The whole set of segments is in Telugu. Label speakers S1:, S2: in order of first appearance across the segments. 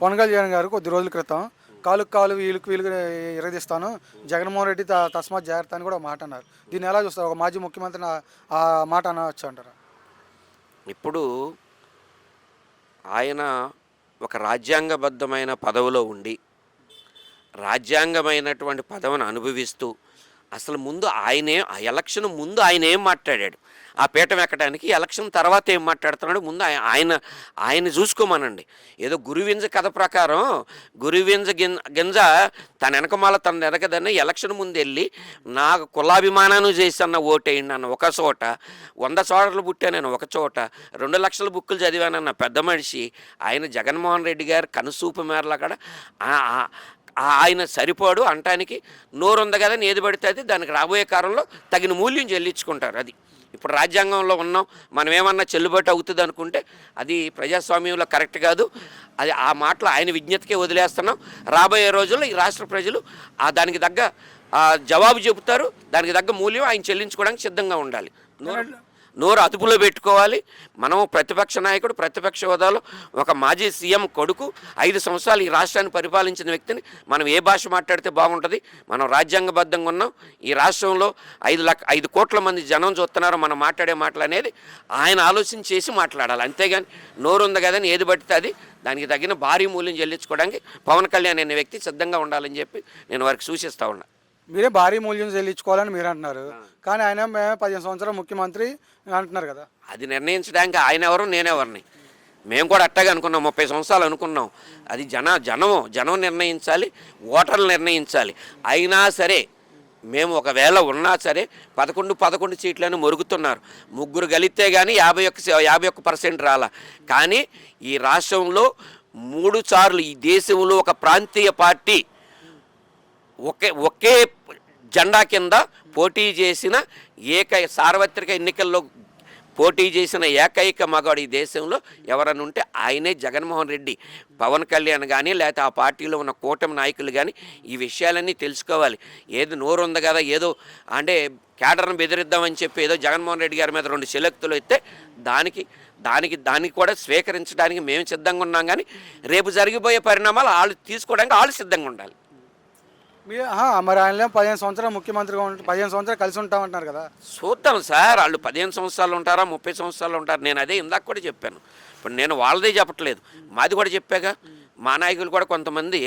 S1: పవన్ కళ్యాణ్ గారు కొద్ది రోజుల క్రితం కాలుకు కాలు వీలుకు వీలుకు ఇరగదీస్తాను జగన్మోహన్ రెడ్డి త- తస్మాత్ జాగ్రత్త అని కూడా మాట అన్నారు. దీన్ని ఎలా చూస్తారు? ఒక మాజీ ముఖ్యమంత్రి ఆ మాట అనవచ్చు అంటారు?
S2: ఇప్పుడు ఆయన ఒక రాజ్యాంగబద్ధమైన పదవిలో ఉండి రాజ్యాంగమైనటువంటి పదవిని అనుభవిస్తూ అసలు ముందు ఆయనే ఆ ఎలక్షన్ ముందు ఆయన ఏం మాట్లాడాడు? ఆ పీఠం ఎక్కడానికి ఎలక్షన్ తర్వాత ఏం మాట్లాడుతున్నాడు? ముందు ఆయన ఆయన చూసుకోమనండి. ఏదో గురువింజ కథ ప్రకారం గురువింజ గిం- గింజ తన వెనకమాల తన ఎదగదని ఎలక్షన్ ముందు వెళ్ళి నాకు కులాభిమానాన్ని చేసన్న ఓటేయండి అన్న ఒక చోట వంద చోటలు పుట్టా నేను ఒక చోట రెండు లక్షల బుక్కులు చదివానన్న పెద్ద మనిషి ఆయన జగన్మోహన్ రెడ్డి గారు కనుసూపు మేరలు అక్కడ ఆయన సరిపోడు అంటానికి నోరుంది కదా ఏది పడితే అది దానికి రాబోయే కాలంలో తగిన మూల్యం చెల్లించుకుంటారు అది. ఇప్పుడు రాజ్యాంగంలో ఉన్నాం మనం ఏమన్నా చెల్లుబాటు అవుతుంది అనుకుంటే అది ప్రజాస్వామ్యంలో కరెక్ట్ కాదు. అది ఆ మాటలు ఆయన విజ్ఞతకే వదిలేస్తున్నాం. రాబోయే రోజుల్లో ఈ రాష్ట్ర ప్రజలు ఆ దానికి తగ్గ ఆ, జవాబు చెబుతారు దానికి తగ్గ మూల్యం ఆయన చెల్లించుకోవడానికి సిద్ధంగా ఉండాలి. నోరు అదుపులో పెట్టుకోవాలి. మనము ప్రతిపక్ష నాయకుడు ప్రతిపక్ష హోదాలో ఒక మాజీ సీఎం కొడుకు ఐదు సంవత్సరాలు ఈ రాష్ట్రాన్ని పరిపాలించిన వ్యక్తిని మనం ఏ భాష మాట్లాడితే బాగుంటుంది? మనం రాజ్యాంగబద్ధంగా ఉన్నాం. ఈ రాష్ట్రంలో ఐదు లక్ష ఐదు కోట్ల మంది జనం చూస్తున్నారు మనం మాట్లాడే మాటలు అనేది ఆయన ఆలోచన చేసి మాట్లాడాలి. అంతేగాని నోరు ఉంది కదని ఏది పడితే అది దానికి తగిన భారీ మూల్యం చెల్లించుకోవడానికి పవన్ కళ్యాణ్ అనే వ్యక్తి సిద్ధంగా ఉండాలని చెప్పి నేను వారికి సూచిస్తూ ఉన్నా.
S1: మీరే భారీ మూల్యం చెల్లించుకోవాలని మీరు అంటున్నారు. కానీ ఆయన మేమే పదిహేను సంవత్సరాల ముఖ్యమంత్రి అంటున్నారు కదా.
S2: అది నిర్ణయించడానికి ఆయన ఎవరు నేనెవరిని మేము కూడా అట్టగా అనుకున్నాం ముప్పై సంవత్సరాలు అనుకున్నాం. అది జన జనం జనం నిర్ణయించాలి ఓటర్లు నిర్ణయించాలి. అయినా సరే మేము ఒకవేళ ఉన్నా సరే పదకొండు పదకొండు సీట్లను మొరుగుతున్నారు. ముగ్గురు గలిస్తే కానీ యాభై ఒక్క యాభై ఒక్క పర్సెంట్ రాల. కానీ ఈ రాష్ట్రంలో మూడు సార్లు ఈ దేశంలో ఒక ప్రాంతీయ పార్టీ ఒకే ఒకే జెండా కింద పోటీ చేసిన ఏకై సార్వత్రిక ఎన్నికల్లో పోటీ చేసిన ఏకైక మగాడు ఈ దేశంలో ఎవరన్నా ఉంటే ఆయనే జగన్మోహన్ రెడ్డి. పవన్ కళ్యాణ్ కానీ లేకపోతే ఆ పార్టీలో ఉన్న కూటమి నాయకులు కానీ ఈ విషయాలన్నీ తెలుసుకోవాలి. ఏది నోరు ఉంది కదా ఏదో అంటే కేడర్ను బెదిరిద్దామని చెప్పి ఏదో జగన్మోహన్ రెడ్డి గారి మీద రెండు సెలెక్తులు ఇస్తే దానికి దానికి దానికి కూడా స్వీకరించడానికి మేము సిద్ధంగా ఉన్నాం కానీ రేపు జరిగిపోయే పరిణామాలు వాళ్ళు తీసుకోవడానికి వాళ్ళు సిద్ధంగా ఉండాలి.
S1: మీ మరి ఆయన పదిహేను సంవత్సరాలు ముఖ్యమంత్రిగా ఉంటే పదిహేను సంవత్సరాలు కలిసి ఉంటామంటున్నారు కదా.
S2: చూద్దాం సార్ వాళ్ళు పదిహేను సంవత్సరాలు ఉంటారా ముప్పై సంవత్సరాలు ఉంటారు నేను అదే ఇందాక కూడా చెప్పాను. ఇప్పుడు నేను వాళ్ళదే చెప్పట్లేదు. మాది కూడా చెప్పాగా. మా నాయకులు కూడా కొంతమంది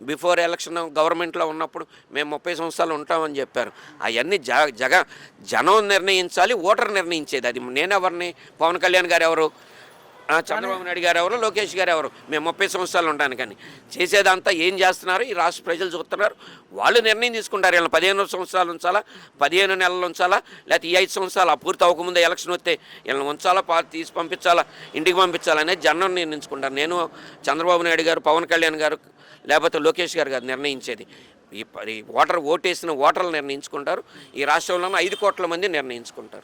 S2: బిఫోర్ ఎలక్షన్ గవర్నమెంట్లో ఉన్నప్పుడు మేము ముప్పై సంవత్సరాలు ఉంటామని చెప్పారు. అవన్నీ జ జగ జనం నిర్ణయించాలి ఓటర్ నిర్ణయించేది. అది నేనెవరిని? పవన్ కళ్యాణ్ గారు ఎవరు? చంద్రబాబు నాయుడు గారు ఎవరు? లోకేష్ గారు ఎవరు? మేము ముప్పై సంవత్సరాలు ఉంటాను కానీ. చేసేదంతా ఏం చేస్తున్నారు? ఈ రాష్ట్ర ప్రజలు చూస్తున్నారు. వాళ్ళు నిర్ణయం తీసుకుంటారు. వీళ్ళని పదిహేను సంవత్సరాలు ఉంచాలా? పదిహేను నెలలు ఉంచాలా? లేకపోతే ఈ ఐదు సంవత్సరాలు ఆ పూర్తి అవ్వకముందే ఎలక్షన్ వస్తే వీళ్ళని ఉంచాలా? పా తీసి పంపించాలా? ఇంటికి పంపించాలా? అనేది జనం నిర్ణయించుకుంటారు. నేను చంద్రబాబు నాయుడు గారు పవన్ కళ్యాణ్ గారు లేకపోతే లోకేష్ గారు గారు నిర్ణయించేది. ఈ ఓటర్ ఓటేసిన ఓటర్లు నిర్ణయించుకుంటారు. ఈ రాష్ట్రంలోనూ ఐదు కోట్ల మంది నిర్ణయించుకుంటారు.